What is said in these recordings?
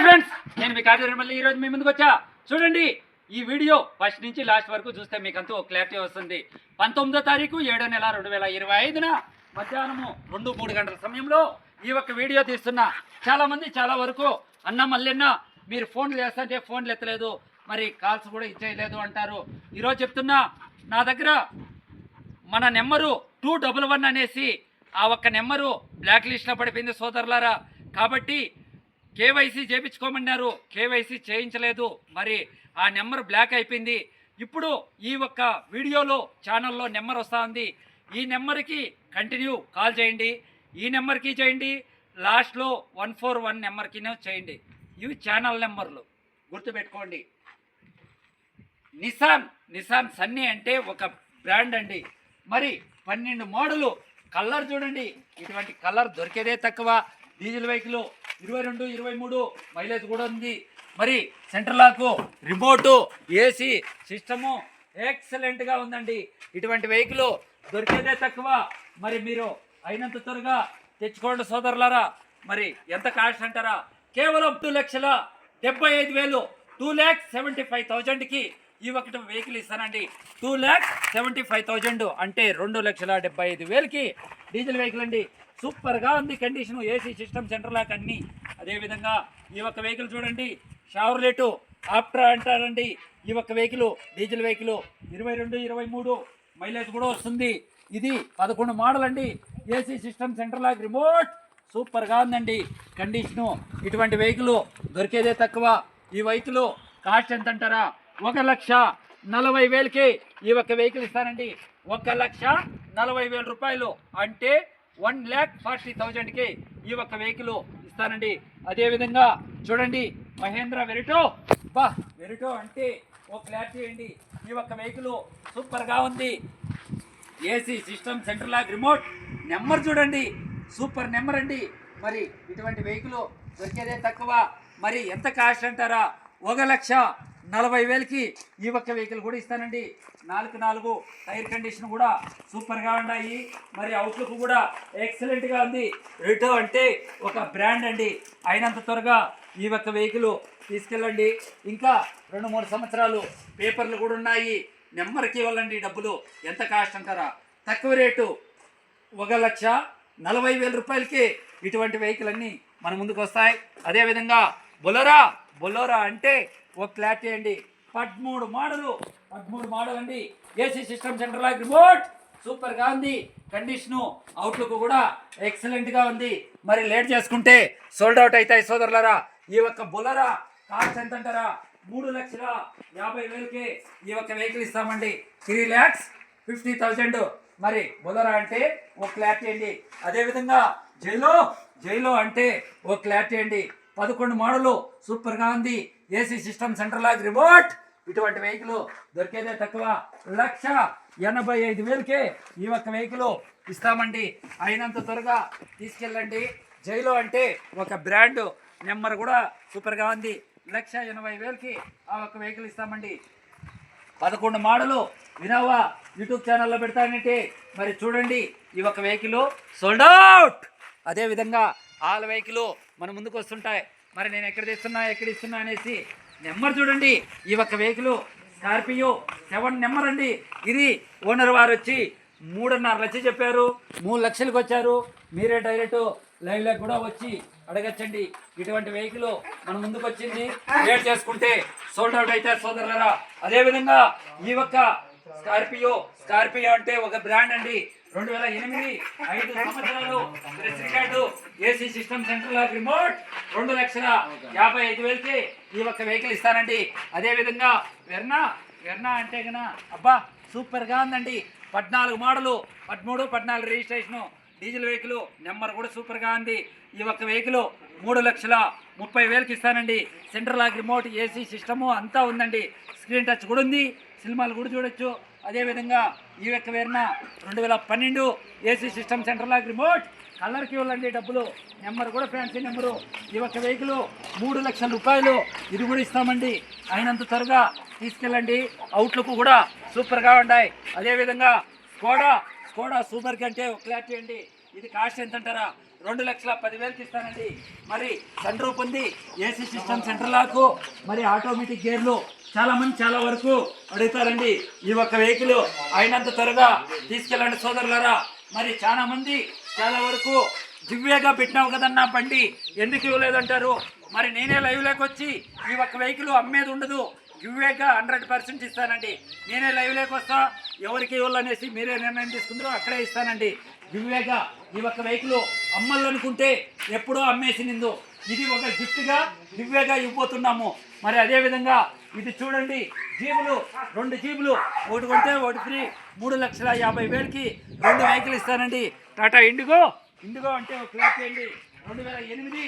Hi friends నేను మీ కార్తీక మళ్ళీ ఈరోజు మీ ముందుకు వచ్చా. చూడండి ఈ వీడియో ఫస్ట్ నుంచి లాస్ట్ వరకు చూస్తే మీకు అంతా ఒక క్లారిటీ వస్తుంది. పంతొమ్మిదో తారీఖు ఏడో నెల రెండు వేల ఇరవై ఐదున మధ్యాహ్నము రెండు మూడు గంటల సమయంలో ఈ ఒక్క వీడియో తీస్తున్నా. చాలామంది చాలా వరకు అన్న మల్లెన్న మీరు ఫోన్లు చేస్తుంటే ఫోన్లు ఎత్తలేదు. మరి కాల్స్ కూడా ఇచ్చేయలేదు అంటారు. ఈరోజు చెప్తున్నా నా దగ్గర మన నెంబరు టూ డబుల్ వన్ అనేసి ఆ ఒక్క నెంబరు బ్లాక్ లిస్ట్లో పడిపోయింది సోదరులారా. కాబట్టి కేవైసీ చేయించుకోమన్నారు కేవైసీ చేయించలేదు. మరి ఆ నెంబర్ బ్లాక్ అయిపోయింది. ఇప్పుడు ఈ ఒక్క వీడియోలో ఛానల్లో నెంబర్ వస్తూ ఉంది ఈ నెంబర్కి కంటిన్యూ కాల్ చేయండి. ఈ నెంబర్కి చేయండి. లాస్ట్లో వన్ ఫోర్ వన్ నెంబర్కి చేయండి. ఇవి ఛానల్ నెంబర్లు. గుర్తుపెట్టుకోండి. నిసాన్ నిసాన్ సన్నీ అంటే ఒక బ్రాండ్ అండి. మరి పన్నెండు మోడలు. కలర్ చూడండి. ఇటువంటి కలర్ దొరికేదే తక్కువ. డీజిల్ వెహికల్ ఇరవై రెండు ఇరవై మూడు మైలేజ్ కూడా ఉంది. మరి సెంటర్ రిమోటు ఏసీ సిస్టము ఎక్సలెంట్గా ఉందండి. ఇటువంటి వెహికల్ దొరికేదే తక్కువ. మరి మీరు అయినంత త్వరగా తెచ్చుకోండి సోదరులారా. మరి ఎంత కాస్ట్ అంటారా? కేవలం టూ లక్షల డెబ్బై ఐదు వేలు టూ ల్యాక్స్ సెవెంటీ ఫైవ్ థౌజండ్కి ఈ ఒకటి వెహికల్ ఇస్తానండి. Two lakhs seventy five thousand అంటే రెండు లక్షల డెబ్బై ఐదు వేలకి డీజిల్ వెహికల్ అండి. సూపర్గా ఉంది condition AC system centre lock అన్ని. అదేవిధంగా ఈ ఒక్క వెహికల్ చూడండి. షావర్లెటు ఆప్ట్రా అంటారండి. ఈ ఒక్క వెహికల్ డీజిల్ వెహికల్ ఇరవై రెండు ఇరవై మూడు మైలేజ్ కూడా వస్తుంది. ఇది పదకొండు మోడల్ అండి. AC system centre lock remote సూపర్గా ఉందండి కండిషను. ఇటువంటి వెహికల్ దొరికేదే తక్కువ. ఈ వెహికల్ కాస్ట్ ఎంత అంటారా ఒక లక్ష నలభై వేలకి ఈ ఒక్క వెహికల్ ఇస్తానండి. ఒక లక్ష నలభై వేల రూపాయలు అంటే వన్ ల్యాక్ ఫార్టీ థౌజండ్కి ఈ ఒక్క వెహికల్ ఇస్తానండి. అదేవిధంగా చూడండి మహేంద్ర వెరిటో. బా వెరిటో అంటే ఒక క్లారిటీ అండి ఈ ఒక్క వెహికల్ సూపర్గా ఉంది. AC system centre lock remote. Number చూడండి సూపర్ నెంబర్ అండి. మరి ఇటువంటి వెహికల్ దొరికేదే తక్కువ. మరి ఎంత కాస్ట్ అంటారా? ఒక లక్ష నలభై వేలకి ఈ ఒక్క వెహికల్ కూడా ఇస్తానండి. నాలుగు నాలుగు టైర్ కండిషన్ కూడా సూపర్గా ఉన్నాయి. మరి అవుట్లుక్ కూడా ఎక్సలెంట్గా ఉంది. రిటో అంటే ఒక బ్రాండ్ అండి. అయినంత త్వరగా ఈ ఒక్క వెహికల్ తీసుకెళ్ళండి. ఇంకా రెండు మూడు సంవత్సరాలు పేపర్లు కూడా ఉన్నాయి. నెంబర్కి ఇవ్వాలండి డబ్బులు. ఎంత కాస్ట్ అంటారా? తక్కువ రేటు ఒక లక్ష నలభై వేల రూపాయలకి ఇటువంటి వెహికల్ అన్నీ మన ముందుకు వస్తాయి. అదేవిధంగా బొలోరా బొలోరా అంటే ఒక క్లారిటీ అండి. పదమూడు మోడలు. పదమూడు మోడల్ అండి AC system centre lock remote సూపర్గా ఉంది. కండిషను అవుట్లుక్ కూడా ఎక్సలెంట్గా ఉంది. మరి లేట్ చేసుకుంటే సోల్డ్ అవుట్ అవుతాయి సోదరులరా. ఈ ఒక్క బొలరా కాస్ట్ ఎంత అంటారా మూడు లక్షల యాభై వేలకి ఈ ఒక్క వెహికల్ ఇస్తామండి. త్రీ ల్యాక్స్ ఫిఫ్టీ థౌజండ్ మరి బొలరా అంటే ఓ క్లారిటీ అండి. అదేవిధంగా జైలో జైలో అంటే ఓ క్లారిటీ అండి. పదకొండు మోడలు. సూపర్గా ఉంది. AC system central lock remote. ఇటువంటి వెహికల్ దొరికేదే తక్కువ. లక్ష ఎనభై ఐదు వేలకే ఈ ఒక్క వెహికల్ ఇస్తామండి. అయినంత త్వరగా తీసుకెళ్ళండి. జైలో అంటే ఒక బ్రాండ్ నెంబర్ కూడా సూపర్గా ఉంది. లక్ష ఎనభై వేలకి ఆ ఒక్క వెహికల్ ఇస్తామండి. పదకొండు మోడలు వినోవా యూట్యూబ్ ఛానల్లో పెడతానంటే మరి చూడండి ఈ ఒక్క వెహికల్. Sold out! అదేవిధంగా ఆల్ వెహికల్ మన ముందుకు వస్తుంటాయి. మరి నేను ఎక్కడ తెస్తున్నా ఎక్కడ ఇస్తున్నా అనేసి నెంబర్ చూడండి. ఈ ఒక్క వెహికల్ స్కార్పియో సెవెన్ నెంబర్ అండి. ఇది ఓనర్ వారు వచ్చి మూడున్నర లక్షలు చెప్పారు. మూడు లక్షలకు వచ్చారు. మీరే డైరెక్ట్ లైవ్లో కూడా వచ్చి అడగచ్చండి. ఇటువంటి వెహికల్ మన ముందుకు వచ్చింది. లేట్ చేసుకుంటే సోల్డ్ అవుట్ అయితే సోదరులరా. అదేవిధంగా ఈ ఒక్క స్కార్పియో స్కార్పియో అంటే ఒక బ్రాండ్ అండి. రెండు వేల ఎనిమిది ఐదు సంవత్సరాలు press record AC system centre off remote. రెండు లక్షల యాభై ఐదు వేలకి ఈ ఒక్క వెహికల్ ఇస్తానండి. అదేవిధంగా వెర్నా వెర్నా అంటే కన్నా అబ్బా సూపర్గా ఉందండి. పద్నాలుగు మోడలు పదమూడు పద్నాలుగు రిజిస్ట్రేషను డీజిల్ వెహికల్ నెంబర్ కూడా సూపర్గా ఉంది. ఈ ఒక్క వెహికల్ మూడు లక్షల ముప్పై వేలకి ఇస్తానండి. Central lock remote AC system అంతా ఉందండి. స్క్రీన్ టచ్ కూడా ఉంది. సినిమాలు కూడా చూడొచ్చు. అదేవిధంగా ఈ యొక్క వేరిన రెండు వేల పన్నెండు ఏసీ సిస్టమ్ సెంటర్ లాగా రిమోట్ కలర్కి ఇవ్వాలండి డబ్బులు నెంబర్ కూడా ఫ్యాన్సీ నెంబరు. ఈ ఒక్క వెహికల్ మూడు లక్షల రూపాయలు ఇది కూడా ఇస్తామండి. అయినంత త్వరగా తీసుకెళ్ళండి. అవుట్లుక్ కూడా సూపర్గా ఉన్నాయి అదేవిధంగా స్కోడా స్కోడా సూపర్ కంటే ఒక క్లారిటీ అండి. ఇది కాస్ట్ ఎంత అంటారా రెండు లక్షల పదివేలకి ఇస్తానండి మరి సన్ రూప్ ఉంది. ఏసీ సిస్టమ్ సెంటర్ లాకు. మరి ఆటోమేటిక్ గేర్లు చాలా మంది చాలా వరకు అడుగుతారండి. ఈ ఒక్క వెహికల్ అయినంత త్వరగా తీసుకెళ్ళండి సోదరులారా. మరి చాలా మంది చాలా వరకు దివ్యగా పెట్టినావు కదన్నా బండి. ఎందుకు ఇవ్వలేదంటారు? మరి నేనే లైవ్లోకి వచ్చి ఈ ఒక్క వెహికల్ అమ్మేది ఉండదు. గివ్వేగా హండ్రెడ్ పర్సెంట్ ఇస్తానండి. నేనే లైవ్లోకి వస్తా. ఎవరికి ఇవ్వాలనేసి మీరే నిర్ణయం తీసుకుంటారో అక్కడే ఇస్తానండి. గివ్వేగా ఈ ఒక్క వెహికల్ అమ్మాలనుకుంటే ఎప్పుడో అమ్మేసి నిందు. ఇది ఒక గిఫ్ట్గా గివ్వేగా ఇవ్వబోతున్నాము. మరి అదే విధంగా ఇది చూడండి జీబులు రెండు జీబులు. ఒకటి కొంటే ఒకటి ఫ్రీ. మూడు లక్షల యాభై వేలకి రెండు వెహికల్ ఇస్తానండి. టాటా ఇండిగో. ఇండిగో అంటే ఒక క్లాప్ చేయండి రెండు వేల ఎనిమిది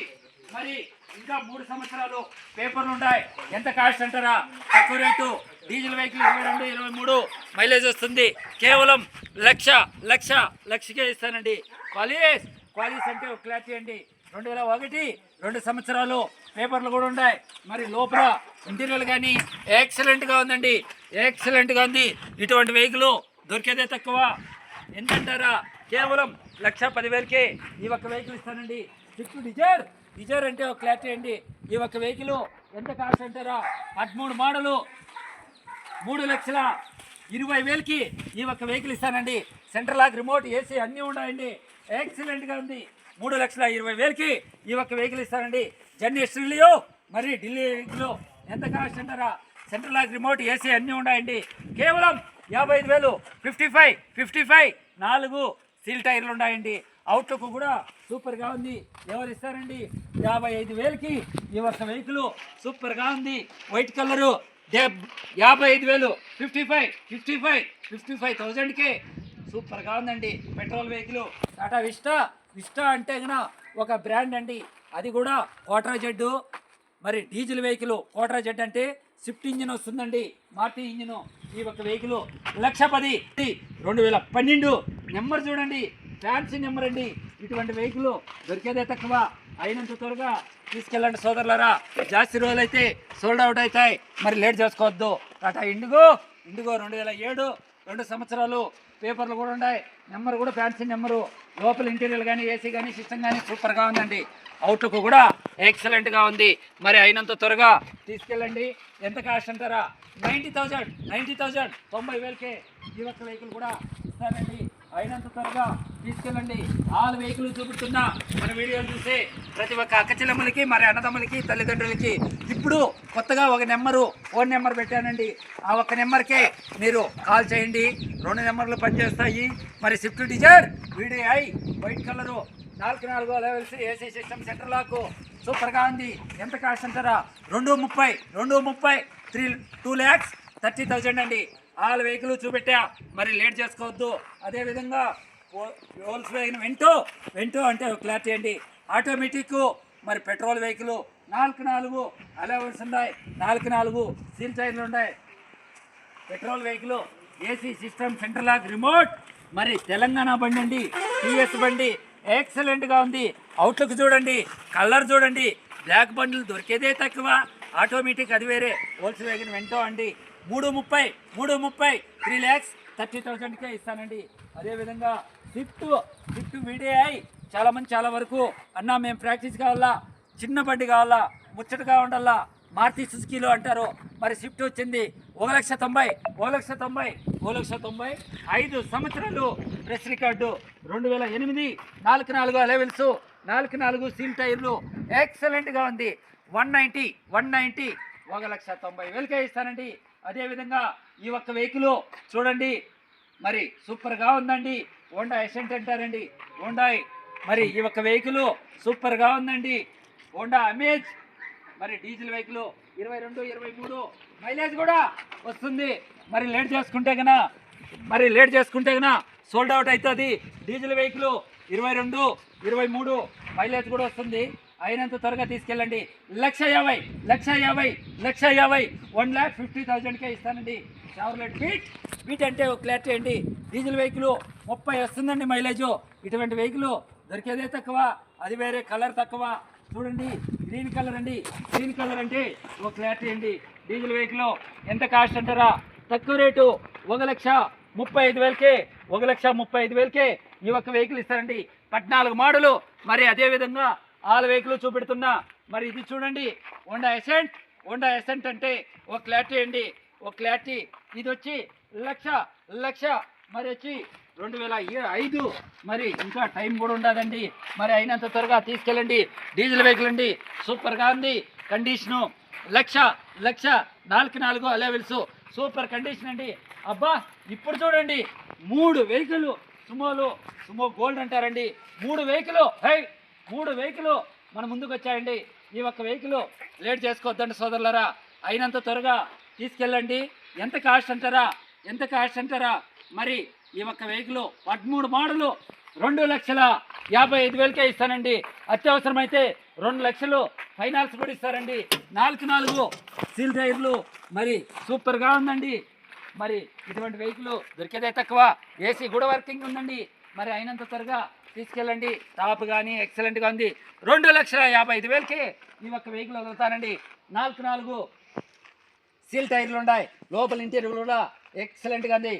మరి ఇంకా మూడు సంవత్సరాలు పేపర్లు ఉన్నాయి ఎంత కాస్ట్ అంటారా? తక్కువ రేటు డీజిల్ వెహికల్ ఇరవై రెండు ఇరవై మూడు మైలేజ్ వస్తుంది. కేవలం లక్ష లక్ష లక్షకే ఇస్తానండి. క్వాలిస్ క్వాలిస్ అంటే ఒక క్లారిటీ అండి రెండు వేల ఒకటి రెండు సంవత్సరాలు పేపర్లు కూడా ఉన్నాయి మరి లోపల ఇంటీరియర్ కానీ ఎక్సలెంట్గా ఉందండి. ఎక్సలెంట్గా ఉంది. ఇటువంటి వెహికల్ దొరికేదే తక్కువ. ఎంతంటారా కేవలం లక్ష పదివేలకే ఈ ఒక్క వెహికల్ ఇస్తానండి. స్విఫ్ట్ డిజైర్ డిజైర్ ఒక క్లారిటీ అండి. ఈ ఒక్క వెహికల్ ఎంత కాస్ట్ అంటారా? పదమూడు మోడలు. మూడు లక్షల ఇరవై వేలకి ఈ ఒక్క వెహికల్ ఇస్తానండి. సెంట్రల్ లాక్ రిమోట్ ఏసీ అన్నీ ఉన్నాయండి. ఎక్సలెంట్గా ఉంది. మూడు లక్షల ఇరవై వేలకి ఈ ఒక్క వెహికల్ ఇస్తానండి. జర్నీ స్ట్రీలియో మరి ఢిల్లీలో ఎంత కాస్ట్ అంటారా? సెంట్రల్ లాక్ రిమోట్ ఏసీ అన్నీ ఉన్నాయండి. కేవలం యాభై ఐదు వేలు ఫిఫ్టీ ఫైవ్ ఫిఫ్టీ ఫైవ్ నాలుగు సీల్ టైర్లు ఉన్నాయండి. అవుట్లుక్ కూడా సూపర్గా ఉంది. ఎవరు ఇస్తారండి? యాభై ఐదు వేలకి ఈ ఒక్క వెహికల్ సూపర్గా ఉంది. వైట్ కలరు యాభై ఐదు వేలు. Fifty five fifty five fifty five థౌజండ్కి సూపర్గా ఉందండి petrol vehicle. Tata Vista Vista అంటే గన ఒక బ్రాండ్ అండి. అది కూడా కోట్రా జెడ్ మరి డీజిల్ వెహికల్ కోట్రా జెడ్ అంటే స్విఫ్ట్ ఇంజిన్ వస్తుందండి. మార్టీ ఇంజిన్. ఈ ఒక వెహికల్ లక్ష పది రెండు వేల పన్నెండు. నెంబర్ చూడండి. ఫ్యాన్సీ నెంబర్ అండి ఇటువంటి వెహికల్ దొరికేదే తక్కువ. అయినంత త్వరగా తీసుకెళ్ళండి సోదరులరా. జాస్తి రోజులు అయితే సోల్డ్ అవుట్ అవుతాయి. మరి లేట్ చేసుకోవద్దు. టాటా ఇండిగో ఇండిగో రెండు వేల ఏడు రెండు సంవత్సరాలు పేపర్లు కూడా ఉన్నాయి. నెంబర్ కూడా ఫ్యాన్సీ నెంబరు. లోపల ఇంటీరియర్ కానీ ఏసీ కానీ సిస్టమ్ కానీ సూపర్గా ఉందండి. అవుట్లుక్ కూడా ఎక్సలెంట్గా ఉంది. మరి అయినంత త్వరగా తీసుకెళ్ళండి. ఎంత కాస్ట్ అంటారా? నైంటీ థౌజండ్ నైంటీ థౌజండ్ తొంభై వేలకే ఈ ఒక్క వెహికల్ కూడా ఇస్తానండి. అయినంత త్వరగా తీసుకెళ్ళండి. ఆల్ వెహికల్ చూపుతున్నా మన వీడియోలు చూసి ప్రతి ఒక్క అక్కచెల్లెమ్మలకి మరి అన్నదమ్ములకి తల్లిదండ్రులకి ఇప్పుడు కొత్తగా ఒక నెంబరు ఫోన్ నెంబర్ పెట్టానండి. ఆ ఒక్క నెంబర్కే మీరు కాల్ చేయండి. రెండు నెంబర్లు పనిచేస్తాయి. మరి Swift Dzire VDI white colour నాలుగు నాలుగు లెవెల్స్ ఏసీ సిస్టమ్ సెంటర్ లాకు సూపర్గా ఉంది. ఎంత కాస్ట్ అంటారా? రెండు ముప్పై రెండు ముప్పై three two lakhs thirty thousand అండి. వాళ్ళ వెహికల్ చూపెట్టా. మరి లేట్ చేసుకోవద్దు. అదేవిధంగా ఓల్స్ వేగిన వెంటో వెంటో అంటే క్లారిటీ అండి ఆటోమేటిక్ మరి పెట్రోల్ వెహికల్ నాలుగు నాలుగు అలవెన్స్ ఉన్నాయి. నాలుగు నాలుగు సీల్ టైర్లు ఉన్నాయి. Petrol vehicle AC system central lock remote మరి తెలంగాణ బండి అండి టీఎస్ బండి. ఎక్సలెంట్గా ఉంది. అవుట్లుక్ చూడండి కలర్ చూడండి. బ్లాక్ బండ్లు దొరికేదే తక్కువ. ఆటోమేటిక్ అది వేరే. హోల్స్ వేగిన వెంటో అండి. మూడు ముప్పై మూడు ముప్పై త్రీ ల్యాక్స్ థర్టీ థౌజండ్కే ఇస్తానండి. అదేవిధంగా స్విఫ్ట్ స్విఫ్ట్ వీడిఐ చాలా మంది చాలా వరకు అన్నా మేము ప్రాక్టీస్ కావాలా చిన్న బండి కావాలా ముచ్చటగా ఉండాలా మారుతి సుజుకీలో అంటారు. మరి స్విఫ్ట్ వచ్చింది ఒక లక్ష తొంభై ఒక లక్ష తొంభై ఒక లక్ష తొంభై ఐదు సంవత్సరాలు ప్రెస్ రికార్డు. రెండు వేల ఎనిమిది నాలుగు నాలుగు లెవెల్స్ నాలుగు నాలుగు సీల్ టైర్లు. ఎక్సలెంట్గా ఉంది. వన్ నైంటీ వన్ నైంటీ ఒక లక్ష తొంభై వేలకే ఇస్తానండి. అదేవిధంగా ఈ ఒక్క వెహికల్ చూడండి. మరి సూపర్గా ఉందండి. హోండా ఎసెంట్ అంటారండి. హోండాయ్ మరి ఈ ఒక్క వెహికల్ సూపర్గా ఉందండి. హోండా అమేజ్ మరి డీజిల్ వెహికల్ ఇరవై రెండు ఇరవై మూడు. మైలేజ్ కూడా వస్తుంది. మరి లేట్ చేసుకుంటే గనా మరి లేట్ చేసుకుంటే గనా సోల్డ్ అవుట్ అవుతుంది డీజిల్ వెహికల్ ఇరవై రెండు ఇరవై మూడు. మైలేజ్ కూడా వస్తుంది. అయినంత త్వరగా తీసుకెళ్ళండి. లక్ష యాభై లక్ష యాభై లక్ష యాభై. వన్ ల్యాక్ ఫిఫ్టీ థౌజండ్కే ఇస్తానండి. Chevrolet Beat. బీట్ అంటే ఒక క్లారిటీ అండి. డీజిల్ వెహికల్ ముప్పై వస్తుందండి మైలేజ్. ఇటువంటి వెహికల్ దొరికేదే తక్కువ. అది వేరే కలర్ తక్కువ. చూడండి గ్రీన్ కలర్ అండి. గ్రీన్ కలర్ అంటే ఒక క్లారిటీ అండి. డీజిల్ వెహికల్ ఎంత కాస్ట్ అంటారా? తక్కువ రేటు ఒక లక్ష ముప్పై ఐదు వేలకే ఒక లక్ష ముప్పై ఐదు వేలకే ఈ ఒక్క వెహికల్ ఇస్తారండి. పద్నాలుగు మోడలు. మరి అదే విధంగా ఆల్ వెహికల్ చూపెడుతున్నా. మరి ఇది చూడండి. హోండా ఎసెంట్ హోండా ఎసెంట్ అంటే ఒక క్లారిటీ అండి. ఒక క్లారిటీ. ఇది వచ్చి లక్ష లక్ష. మరి వచ్చి రెండు వేల ఐదు. మరి ఇంకా టైం కూడా ఉండదండి. మరి అయినంత త్వరగా తీసుకెళ్ళండి. డీజిల్ వెహికల్ అండి. సూపర్గా ఉంది. కండిషను లక్ష లక్ష. నాలుగు నాలుగు అలెవెల్స్ సూపర్ కండిషన్ అండి. అబ్బా ఇప్పుడు చూడండి. మూడు వెహికల్. సుమోలు సుమో గోల్డ్ అంటారండి. మూడు వెహికల్. హై మూడు వెహికల్ మన ముందుకు వచ్చాయండి ఈ ఒక్క వెహికల్ లేట్ చేసుకోవద్దండి సోదరులరా. అయినంత త్వరగా తీసుకెళ్ళండి. ఎంత కాస్ట్ అంటారా? ఎంత కాస్ట్ అంటారా? మరి ఈ ఒక్క వెహికల్ పదమూడు మోడలు రెండు లక్షల యాభై ఐదు వేలకే ఇస్తానండి. అత్యవసరమైతే రెండు లక్షలు ఫైనాన్స్ కూడా ఇస్తారండి. నాలుగు నాలుగు సీల్ టైర్లు మరి సూపర్గా ఉందండి. మరి ఇటువంటి వెహికల్ దొరికేదే తక్కువ. ఏసీ కూడా వర్కింగ్ ఉందండి. మరి అయినంత త్వరగా తీసుకెళ్ళండి. టాప్ కానీ ఎక్సలెంట్గా ఉంది. రెండు లక్షల యాభై ఐదు వేలకి ఈ ఒక్క వెహికల్ వదులుతానండి. నాలుగు నాలుగు సీల్ టైర్లు ఉన్నాయి. లోపల ఇంటీరియర్ కూడా ఎక్సలెంట్గా ఉంది.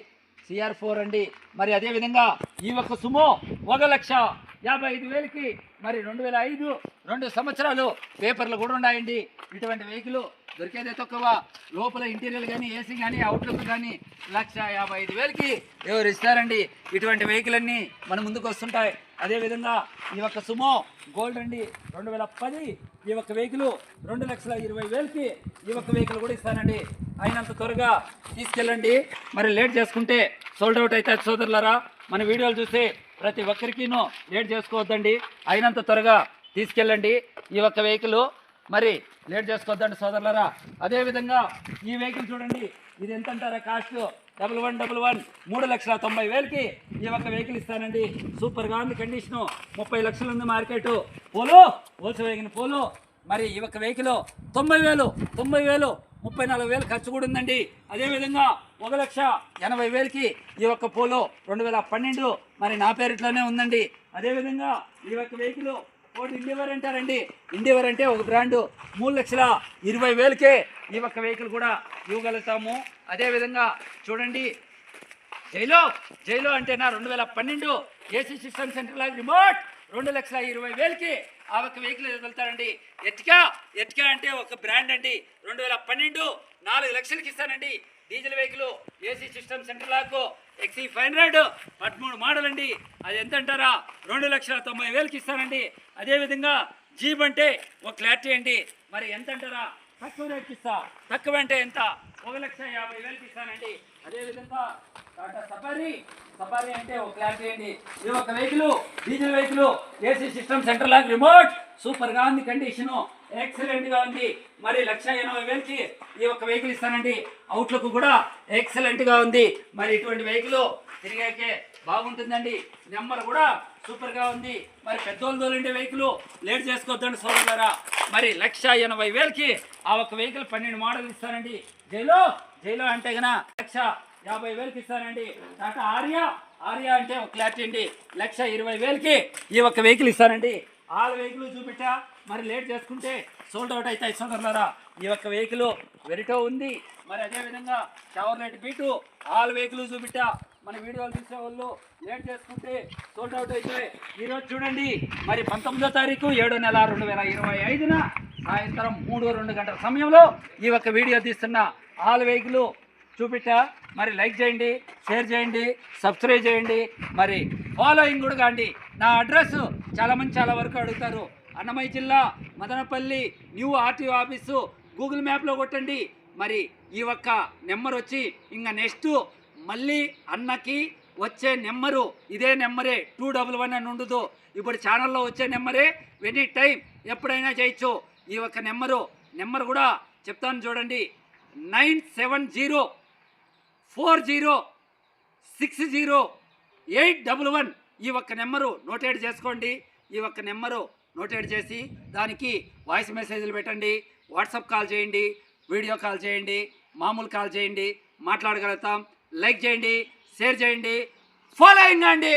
సిఆర్ ఫోర్ అండి. మరి అదే విధంగా ఈ ఒక్క సుమో ఒక లక్ష యాభై ఐదు వేలకి మరి రెండు వేల ఐదు రెండు సంవత్సరాలు పేపర్లు కూడా ఉన్నాయండి. ఇటువంటి వెహికల్ దొరికేదే తక్కువ. లోపల ఇంటీరియర్ కానీ ఏసీ కానీ అవుట్లుక్ కానీ లక్ష యాభై ఐదు వేలకి ఎవరు ఇస్తారండి? ఇటువంటి వెహికల్ అన్నీ మన ముందుకు వస్తుంటాయి. అదేవిధంగా ఈ యొక్క సుమో గోల్డ్ అండి రెండు వేల పది ఈ ఒక్క వెహికల్ రెండు లక్షల ఇరవై వేలకి ఈ ఒక్క వెహికల్ కూడా ఇస్తానండి. అయినంత త్వరగా తీసుకెళ్ళండి. మరి లేట్ చేసుకుంటే సోల్డ్ అవుట్ అవుతుంది సోదరులారా మన వీడియోలు చూసి ప్రతి ఒక్కరికినూ లేట్ చేసుకోవద్దండి. అయినంత త్వరగా తీసుకెళ్ళండి. ఈ ఒక్క వెహికల్ మరి లేట్ చేసుకోవద్దండి సోదరులరా. అదేవిధంగా ఈ వెహికల్ చూడండి. ఇది ఎంత అంటారా? Cost double one double one. మూడు లక్షల తొంభై వేలకి ఈ ఒక్క వెహికల్ ఇస్తానండి. సూపర్గా ఉంది కండిషను ముప్పై లక్షలు ఉంది మార్కెట్ పోలో హోల్సేల్ వేగిన పోలో. మరి ఈ ఒక్క వెహికల్ తొంభై వేలు తొంభై వేలు ముప్పై నాలుగు వేలు ఖర్చు కూడా ఉందండి. అదేవిధంగా ఒక లక్ష ఎనభై వేలకి ఈ ఒక్క పోలో రెండు వేల పన్నెండు మరి నా పేరిట్లోనే ఉందండి. అదేవిధంగా ఈ ఒక్క వెహికల్ ఒకటి ఇండివర్ అంటారండి. ఇండివర్ అంటే ఒక బ్రాండు. మూడు లక్షల ఇరవై వేలకే ఈ ఒక్క వెహికల్ కూడా ఇవ్వగలుగుతాము. అదేవిధంగా చూడండి. జైలో జైలో అంటే నా రెండు వేల పన్నెండు ఏసీ సిస్టమ్ సెంటర్ లాగా రిమోట్ రెండు లక్షల ఇరవై వేలకి ఆ ఒక్క వెహికల్ వెళ్తారండి. ఎట్కా ఎట్కా అంటే ఒక బ్రాండ్ అండి. రెండు వేల పన్నెండు నాలుగు లక్షలకి ఇస్తానండి. Diesel vehicle AC system centre lock ఎక్సీ five hundred పదమూడు మోడల్ అండి అది ఎంత అంటారా రెండు లక్షల తొంభై వేలకి ఇస్తానండి. అదేవిధంగా జీప్ అంటే ఒక క్లారిటీ అండి. మరి ఎంత అంటారా తక్కువ రేట్కి ఇస్తా. తక్కువ అంటే ఎంత? ఒక లక్ష యాభై వేలకి ఇస్తానండి. అదేవిధంగా టాటా సఫారీ. సఫారీ అంటే ఒక క్లారిటీ అండి ఇది ఒక vehicle diesel vehicle AC system centre lock remote. సూపర్గా ఉంది కండిషన్. ఎక్సలెంట్గా ఉంది. మరి లక్ష ఎనభై వేలకి ఈ ఒక వెహికల్ ఇస్తానండి. అవుట్లుక్ కూడా ఎక్సలెంట్గా ఉంది. మరి ఇటువంటి వెహికల్ తిరిగాకే బాగుంటుందండి. నెంబర్ కూడా సూపర్గా ఉంది. మరి పెద్దోళ్ళు తోలండి వెహికల్ లేట్ చేసుకోవద్దండి సోదరులారా. మరి లక్ష ఎనభై వేలకి ఆ ఒక వెహికల్ పన్నెండు మోడల్ ఇస్తానండి. జైలో జైలో అంటే గన లక్ష యాభై వేలకి ఇస్తానండి. టాటా ఆర్యా ఆర్యా అంటే ఒక క్లారిటీ అండి. లక్ష ఇరవై వేలకి ఈ ఒక్క వెహికల్ ఇస్తానండి. ఆల్ వెహికల్ చూపెట్టా. మరి లేట్ చేసుకుంటే సోల్డ్ అవుట్ అవుతాయి సోదరులారా ఈ ఒక్క వెహికల్ వెరిటో ఉంది. మరి అదేవిధంగా షవర్లెట్ బీటు ఆల్ వెహికల్ చూపెట్టా. మన వీడియోలు తీసే వాళ్ళు లేట్ చేసుకుంటే సోల్డ్ అవుట్ అయితే ఈరోజు చూడండి. మరి పంతొమ్మిదో తారీఖు ఏడో నెల రెండు వేల ఇరవై ఐదున సాయంత్రం మూడు రెండు గంటల సమయంలో ఈ ఒక్క వీడియో తీస్తున్న ఆల్ వెహికల్ చూపెట్టా. మరి లైక్ చేయండి షేర్ చేయండి సబ్స్క్రైబ్ చేయండి. మరి ఫాలోయింగ్ కూడా కాండి. నా అడ్రస్ చాలామంది చాలా వరకు అడుగుతారు. అన్నమయ్య జిల్లా Madanapalli new RTO office. Google మ్యాప్లో కొట్టండి. మరి ఈ ఒక్క నెంబర్ వచ్చి ఇంకా నెక్స్ట్ మళ్ళీ అన్నకి వచ్చే నెంబరు ఇదే నెంబరే టూ డబుల్ వన్ అని ఉండదు. ఇప్పుడు ఛానల్లో వచ్చే నెంబరే ఎనీ టైం ఎప్పుడైనా చేయొచ్చు. ఈ ఒక్క నెంబరు నెంబర్ కూడా చెప్తాను చూడండి. Nine seven zero four zero six zero eight double one ఈ ఒక్క నెంబరు నోటేట్ చేసుకోండి. ఈ ఒక్క నెంబరు నోటేట్ చేసి దానికి వాయిస్ మెసేజ్లు పెట్టండి. వాట్సాప్ కాల్ చేయండి వీడియో కాల్ చేయండి మామూలు కాల్ చేయండి మాట్లాడగలుగుతాం. లైక్ చేయండి షేర్ చేయండి ఫాలోయింగ్ అండి